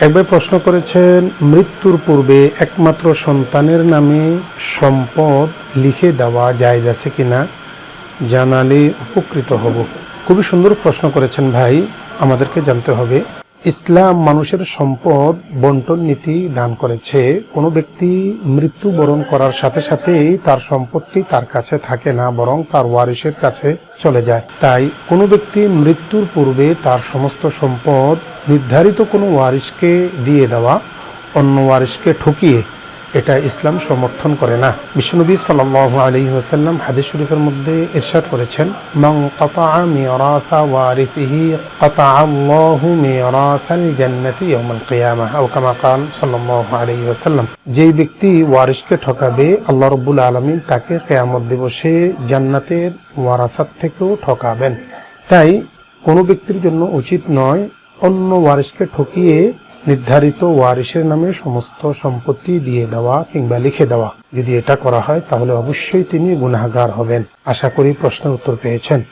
একবার প্রশ্ন করেছেন, মৃত্যুর পূর্বে একমাত্র সন্তানের নামে সম্পদ লিখে দেওয়া জায়জ আছে কিনা জানালে উপকৃত হব। খুবই সুন্দর প্রশ্ন করেছেন ভাই, আমাদেরকে জানতে হবে। ইসলাম মানুষের সম্পদ বন্টন নীতি দান করেছে। কোনো ব্যক্তি মৃত্যুবরণ করার সাথে সাথেই তার সম্পত্তি তার কাছে থাকে না, বরং তার ওয়ারিসের কাছে চলে যায়। তাই কোনো ব্যক্তি মৃত্যুর পূর্বে তার সমস্ত সম্পদ নির্ধারিত কোনো ওয়ারিসকে দিয়ে দেওয়া, অন্য ওয়ারিসকে ঠকিয়ে এটা ইসলাম সমর্থন করে না। বিষ্ণুনবী সাল্লাল্লাহু আলাইহি ওয়াসাল্লাম হাদিস শরীফের মধ্যে ইরশাদ করেছেন মিরাসা ওয়ারিসিহি কাতাআ আল্লাহু জান্নাতি কিয়ামাহ আও কামা কাল সাল্লাল্লাহু আলাইহি ওয়াসাল্লাম। যেই ব্যক্তি ওয়ারিসকে ঠকাবে, আল্লাহ রাব্বুল আলামিন তাকে কিয়ামত দিবসে জান্নাতের ওয়ারাসাত থেকেও ঠকাবেন। তাই কোনো ব্যক্তির জন্য উচিত নয় অন্য ওয়ারিসকে ঠকিয়ে নির্ধারিত ওয়ারিসের নামে সমস্ত সম্পত্তি দিয়ে দেওয়া কিংবা লিখে দেওয়া। যদি এটা করা হয়, তাহলে অবশ্যই তিনি গুনাহগার হবেন। আশা করি প্রশ্নের উত্তর পেয়েছেন।